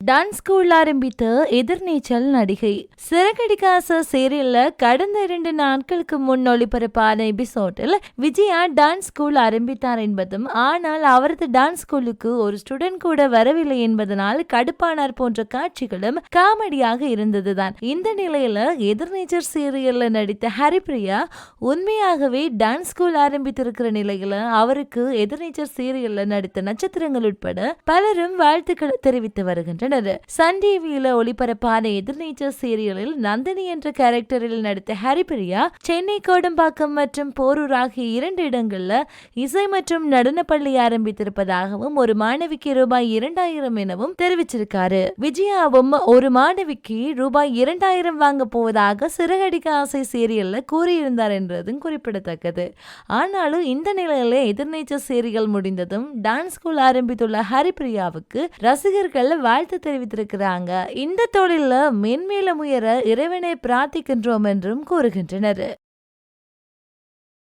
Dance school ஆரம்பித்த எதிர்நீச்சல் நடிகை சிறகடிக்காச சீரியல்ல கடந்த இரண்டு நாட்களுக்கு முன் ஒளிபரப்பான எபிசோடில் விஜயா டான்ஸ் ஸ்கூல் ஆரம்பித்தார் என்பதும் ஆனால் அவரது டான்ஸ் ஸ்கூலுக்கு ஒரு ஸ்டூடெண்ட் கூட வரவில்லை என்பதனால் கடுப்பானார் போன்ற காட்சிகளும் காமெடியாக இருந்ததுதான். இந்த நிலையில எதிர்நீச்சல் சீரியல்ல நடித்த ஹரிப்ரியா உண்மையாகவே டான்ஸ் ஸ்கூல் ஆரம்பித்திருக்கிற நிலையில அவருக்கு எதிர்நீச்சல் சீரியல்ல நடித்த நட்சத்திரங்கள் உட்பட பலரும் வாழ்த்துக்களை தெரிவித்து வருகின்றனர். சன் டிவியில ஒளிபரப்பான எதிர்நீச்சல் சீரியலில் நந்தினி என்ற கேரக்டரில் நடித்த ஹரிபிரியா சென்னை கோடம்பாக்கம் மற்றும் போரூர் ஆகிய இரண்டு இடங்கள்ல இசை மற்றும் நடன பள்ளி ஆரம்பித்திருப்பதாகவும் ஒரு மாணவிக்கு ரூபாய் இரண்டாயிரம் எனவும் தெரிவிச்சிருக்காரு. விஜயாவும் ஒரு மாணவிக்கு ரூபாய் இரண்டாயிரம் வாங்க போவதாக சிறகடிக்க ஆசை சீரியல்ல கூறியிருந்தார் என்றதும் குறிப்பிடத்தக்கது. ஆனாலும் இந்த நிலையில எதிர்நீச்சல் சீரியல் முடிந்ததும் டான்ஸ் ஸ்கூல் ஆரம்பித்துள்ள ஹரிபிரியாவுக்கு ரசிகர்கள் வாழ்த்து வாழ்த்து தெரிவித்திருக்கிறாங்க. இந்த தொழில மென்மேலும் உயர இறைவனை பிரார்த்திக்கின்றோம் என்றும் கூறுகின்றனர்.